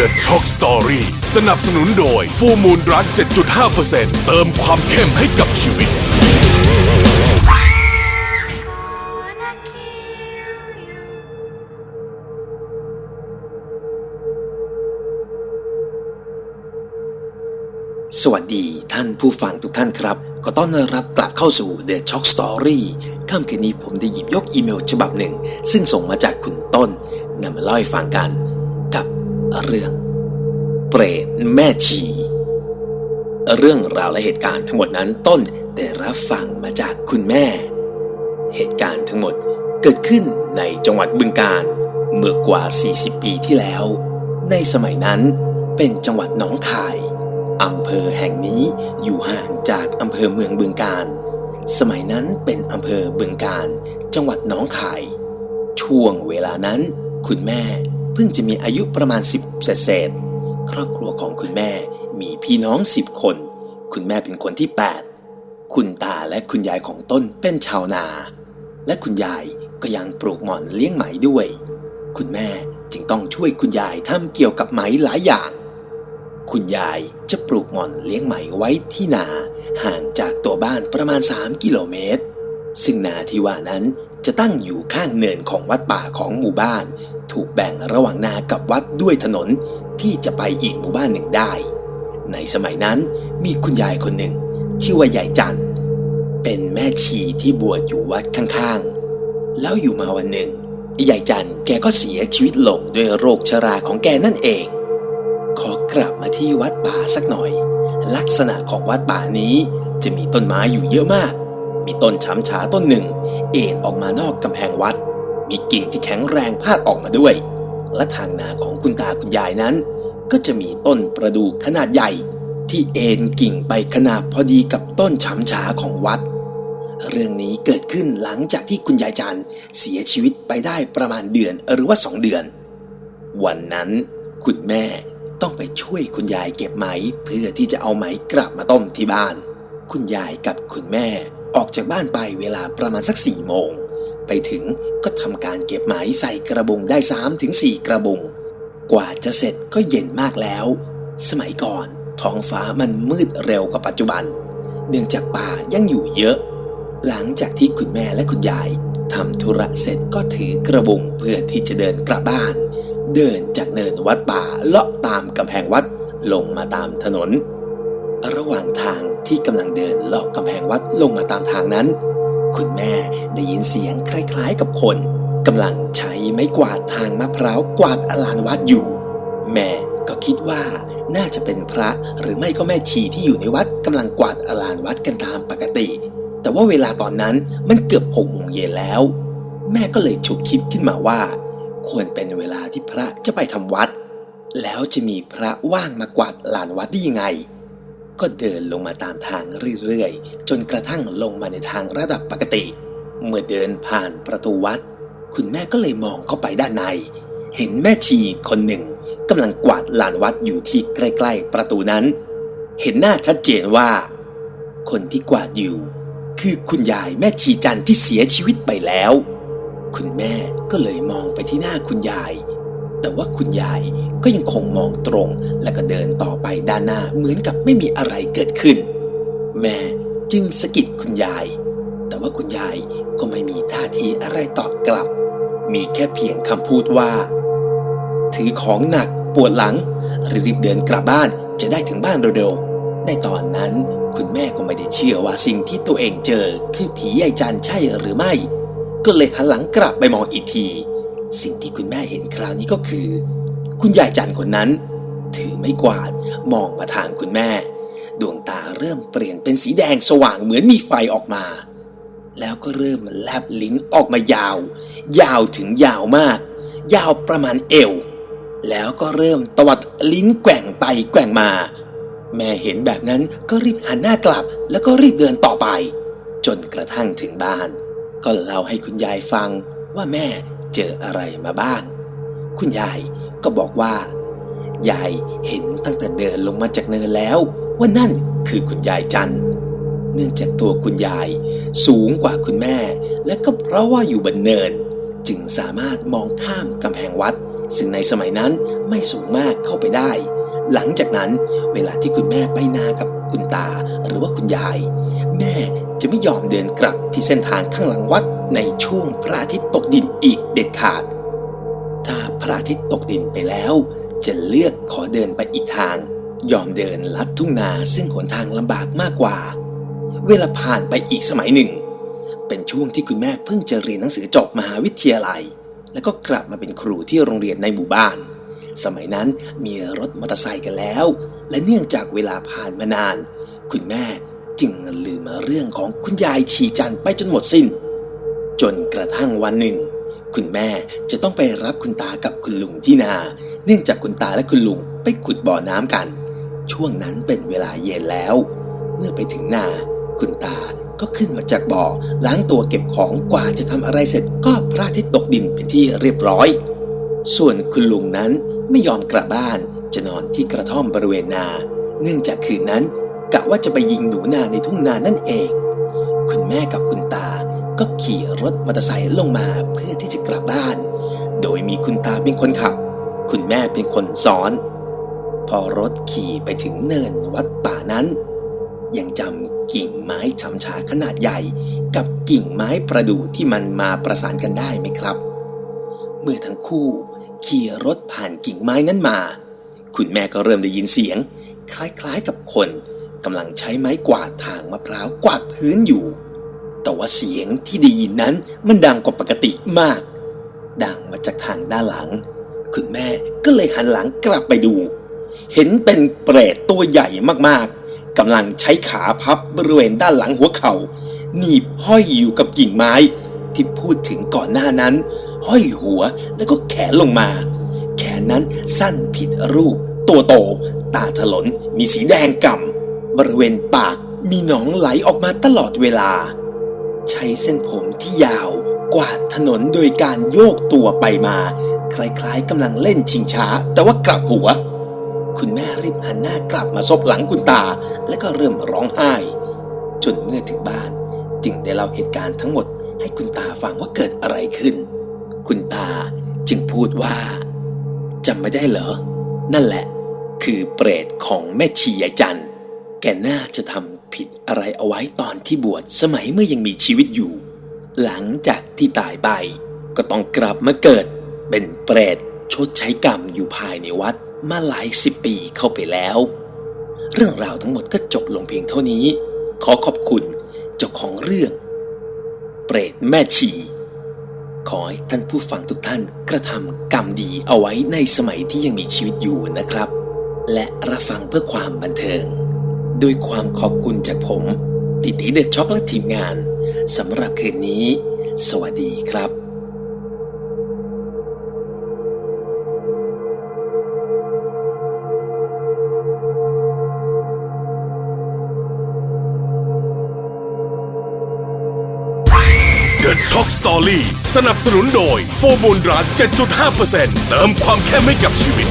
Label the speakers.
Speaker 1: The Shock Story สนับสนุนโดย Full Moon Drug 7.5%เติมความเข้มให้กับชีวิต
Speaker 2: สวัสดีท่านผู้ฟังทุกท่านครับ ก็ต้อนรับกลับเข้าสู่ The Shock Story ค่ำคืนนี้ผมได้หยิบยกอีเมลฉบับหนึ่ง ซึ่งส่งมาจากคุณต้นนำมาเล่าให้ฟังกัน เรื่อง เปรตแม่ชี เรื่องราวและเหตุการณ์ทั้งหมดนั้นต้นได้รับฟังมาจากคุณแม่ เหตุการณ์ทั้งหมดเกิดขึ้นในจังหวัดบึงกาฬเมื่อกว่า 40 ปีที่แล้ว ในสมัยนั้นเป็นจังหวัดหนองคายอำเภอแห่งนี้อยู่ห่างจากอำเภอเมืองบึงกาฬสมัยนั้นเป็นอำเภอบึงกาฬจังหวัดหนองคาย ช่วงเวลานั้น คุณแม่ เพิ่งจะมีอายุประมาณ 10 เศษครอบครัวของคุณแม่มีพี่น้อง 10 คน คุณแม่เป็นคนที่ 8 คุณตาและคุณยายของต้นเป็นชาวนา และคุณยายก็ยังปลูกหม่อนเลี้ยงไหมด้วย คุณแม่จึงต้องช่วยคุณยายทำเกี่ยวกับไหมหลายอย่าง คุณยายจะปลูกหม่อนเลี้ยงไหมไว้ที่นาห่างจากตัวบ้านประมาณ 3 กิโลเมตร ซึ่งนาที่ว่านั้นจะตั้งอยู่ข้างเนินของวัดป่าของหมู่บ้าน ถูกแบ่งระหว่างนากับวัดด้วยถนนที่จะไปอีกหมู่บ้านหนึ่งได้ ในสมัยนั้นมีคุณยายคนหนึ่ง ชื่อว่ายายจันเป็นแม่ชีที่บวชอยู่วัดข้างๆ แล้วอยู่มาวันหนึ่งยายจันแกก็เสียชีวิตลงด้วยโรคชราของแกนั่นเอง ขอกลับมาที่วัดป่าสักหน่อย ลักษณะของวัดป่านี้จะมีต้นไม้อยู่เยอะมาก มีต้นช้ำชาต้นหนึ่ง เอ็นออกมานอกกำแพงวัด มีกิ่งที่แข็งแรงพาดออกมาด้วย และทางนาของคุณตาคุณยายนั้น ก็จะมีต้นประดู่ขนาดใหญ่ ที่เอ็นกิ่งไปขนาบพอดีกับต้นช้ำชาของวัด เรื่องนี้เกิดขึ้นหลังจากที่คุณยายจันเสียชีวิตไปได้ประมาณเดือนหรือว่าสองเดือน วันนั้น คุณแม่ต้องไปช่วยคุณยายเก็บไหม เพื่อที่จะเอาไหมกลับมาต้มที่บ้าน คุณยายกับคุณแม่ออกจากบ้านไปเวลาประมาณสักสี่โมง ไปถึงก็ทำการเก็บไหมใส่กระบุงได้3าถึงสกระบุง กว่าจะเสร็จก็เย็นมากแล้ว สมัยก่อนท้องฟ้ามันมืดเร็วกว่าปัจจุบัน เนื่องจากป่ายังอยู่เยอะ หลังจากที่คุณแม่และคุณยายทำธุระเสร็จก็ถือกระบุงเพื่อที่จะเดินกลับบ้าน เดินจากเนินวัดป่าเลาะตามกำแพงวัดลงมาตามถนน ระหว่างทางที่กำลังเดินเลาะกำแพงวัดลงมาตามทางนั้น คุณแม่ได้ยินเสียงคล้ายๆกับคนกำลังใช้ไม้กวาดทางมะพร้าวกวาดอลานวัดอยู่ แม่ก็คิดว่าน่าจะเป็นพระหรือไม่ก็แม่ชีที่อยู่ในวัดกำลังกวาดอลานวัดกันตามปกติ แต่ว่าเวลาตอนนั้นมันเกือบหกโมงเย็นแล้ว แม่ก็เลยฉุกคิดขึ้นมาว่า ควรเป็นเวลาที่พระจะไปทำวัด แล้วจะมีพระว่างมากวาดลานวัดได้ยังไง ก็เดินลงมาตามทางเรื่อยๆ จนกระทั่งลงมาในทางระดับปกติ เมื่อเดินผ่านประตูวัด คุณแม่ก็เลยมองเข้าไปด้านใน เห็นแม่ชีคนหนึ่งกำลังกวาดลานวัดอยู่ที่ใกล้ๆประตูนั้น เห็นหน้าชัดเจนว่า คนที่กวาดอยู่ คือคุณยายแม่ชีจันที่เสียชีวิตไปแล้ว คุณแม่ก็เลยมองไปที่หน้าคุณยาย แต่ว่าคุณยายก็ยังคงมองตรง และก็เดินต่อไปด้านหน้าเหมือนกับไม่มีอะไรเกิดขึ้น แม่จึงสะกิดคุณยาย แต่ว่าคุณยายก็ไม่มีท่าทีอะไรตอบกลับ มีแค่เพียงคำพูดว่า ถือของหนักปวดหลังรีบเดินกลับบ้านจะได้ถึงบ้านเร็วๆ ในตอนนั้นคุณแม่ก็ไม่ได้เชื่อว่าสิ่งที่ตัวเองเจอ คือผียายจันทร์ใช่หรือไม่ ก็เลยหันหลังกลับไปมองอีกที สิ่งที่คุณแม่เห็นคราวนี้ก็คือ คุณยายจันทร์คนนั้น ถือไม้กวาดมองมาทางคุณแม่ ดวงตาเริ่มเปลี่ยนเป็นสีแดงสว่างเหมือนมีไฟออกมา แล้วก็เริ่มแลบลิ้นออกมายาว ยาวถึงยาวมาก ยาวประมาณเอว แล้วก็เริ่มตวัดลิ้นแกว่งไปแกว่งมา แม่เห็นแบบนั้นก็รีบหันหน้ากลับ แล้วก็รีบเดินต่อไป จนกระทั่งถึงบ้าน ก็เล่าให้คุณยายฟังว่าแม่ เจออะไรมาบ้าง คุณยายก็บอกว่า ยายเห็นตั้งแต่เดินลงมาจากเนินแล้ว ว่านั่นคือคุณยายจันเนื่องจากตัวคุณยายสูงกว่าคุณแม่ และก็เพราะว่าอยู่บนเนิน จึงสามารถมองข้ามกำแพงวัด ซึ่งในสมัยนั้นไม่สูงมากเข้าไปได้ หลังจากนั้นเวลาที่คุณแม่ไปนากับคุณตาหรือว่าคุณยาย แม่จะไม่ยอมเดินกลับที่เส้นทางข้างหลังวัด ในช่วงพระอาทิตย์ตกดินอีกเด็ดขาด ถ้าพระอาทิตย์ตกดินไปแล้ว จะเลือกขอเดินไปอีกทาง ยอมเดินลัดทุ่งนาซึ่งหนทางลำบากมากกว่า เวลาผ่านไปอีกสมัยหนึ่ง เป็นช่วงที่คุณแม่เพิ่งจะเรียนหนังสือจบมหาวิทยาลัย แล้วก็กลับมาเป็นครูที่โรงเรียนในหมู่บ้าน สมัยนั้นมีรถมอเตอร์ไซค์กันแล้ว และเนื่องจากเวลาผ่านมานาน คุณแม่จึงลืมเรื่องของคุณยายชีจันไปจนหมดสิ้น จนกระทั่งวันหนึ่ง คุณแม่จะต้องไปรับคุณตากับคุณลุงที่นา เนื่องจากคุณตาและคุณลุงไปขุดบ่อน้ำกัน ช่วงนั้นเป็นเวลาเย็นแล้ว เมื่อไปถึงนา คุณตาก็ขึ้นมาจากบ่อล้างตัวเก็บของกว่าจะทำอะไรเสร็จก็พระอาทิตย์ตกดินเป็นที่เรียบร้อย ส่วนคุณลุงนั้นไม่ยอมกลับบ้านจะนอนที่กระท่อมบริเวณนา เนื่องจากคืนนั้นกะว่าจะไปยิงหนูนาในทุ่งนานั่นเอง คุณแม่กับคุณตา ก็ขี่รถมอเตอร์ไซค์ลงมาเพื่อที่จะกลับบ้าน โดยมีคุณตาเป็นคนขับ คุณแม่เป็นคนซ้อน พอรถขี่ไปถึงเนินวัดป่านั้น ยังจำกิ่งไม้ฉำชาขนาดใหญ่ กับกิ่งไม้ประดู่ที่มันมาประสานกันได้ไหมครับ เมื่อทั้งคู่ขี่รถผ่านกิ่งไม้นั้นมา คุณแม่ก็เริ่มได้ยินเสียง คล้ายๆกับคนกำลังใช้ไม้กวาดทางมะพร้าวกวาดพื้นอยู่ แต่ว่าเสียงที่ได้ยินนั้นมันดังกว่าปกติมาก ดังมาจากทางด้านหลัง คุณแม่ก็เลยหันหลังกลับไปดู เห็นเป็นเปรตตัวใหญ่มากๆกำลังใช้ขาพับบริเวณด้านหลังหัวเขา่าหนีบห้อยอยู่กับกิ่งไม้ ที่พูดถึงก่อนหน้านั้น ห้อยหัวแล้วก็แขนลงมา แขนนั้นสั้นผิดรูป ตัวโต ตาถลนมีสีแดงก่ำบริเวณปากมีหนองไหลออกมาตลอดเวลา ใช้เส้นผมที่ยาวกวาดถนนโดยการโยกตัวไปมา คล้ายๆกำลังเล่นชิงช้า แต่ว่ากลับหัว คุณแม่รีบหันหน้ากลับมาซบหลังคุณตา แล้วก็เริ่มร้องไห้ จนเมื่อถึงบ้าน จึงได้เล่าเหตุการณ์ทั้งหมด ให้คุณตาฟังว่าเกิดอะไรขึ้น คุณตาจึงพูดว่าจำไม่ได้เหรอ นั่นแหละ คือเปรตของแม่ชียายจันทร์ แกน่าจะทำผิดอะไรเอาไว้ตอนที่บวชสมัยเมื่อยังมีชีวิตอยู่ หลังจากที่ตายไป ก็ต้องกลับมาเกิด เป็นเปรตชดใช้กรรมอยู่ภายในวัดมาหลายสิบปีเข้าไปแล้ว เรื่องราวทั้งหมดก็จบลงเพียงเท่านี้ ขอขอบคุณเจ้าของเรื่อง เปรตแม่ชีขอให้ท่านผู้ฟังทุกท่านกระทำกรรมดีเอาไว้ในสมัยที่ยังมีชีวิตอยู่นะครับ และรับฟังเพื่อความบันเทิง โดยความขอบคุณจากผม ติติเด็ดช็อกและทีมงานสำหรับคืนนี้ สวัสดีครับ
Speaker 1: The Shock Story สนับสนุนโดยโฟมูลรัก7.5%เติมความเข้มให้กับชีวิต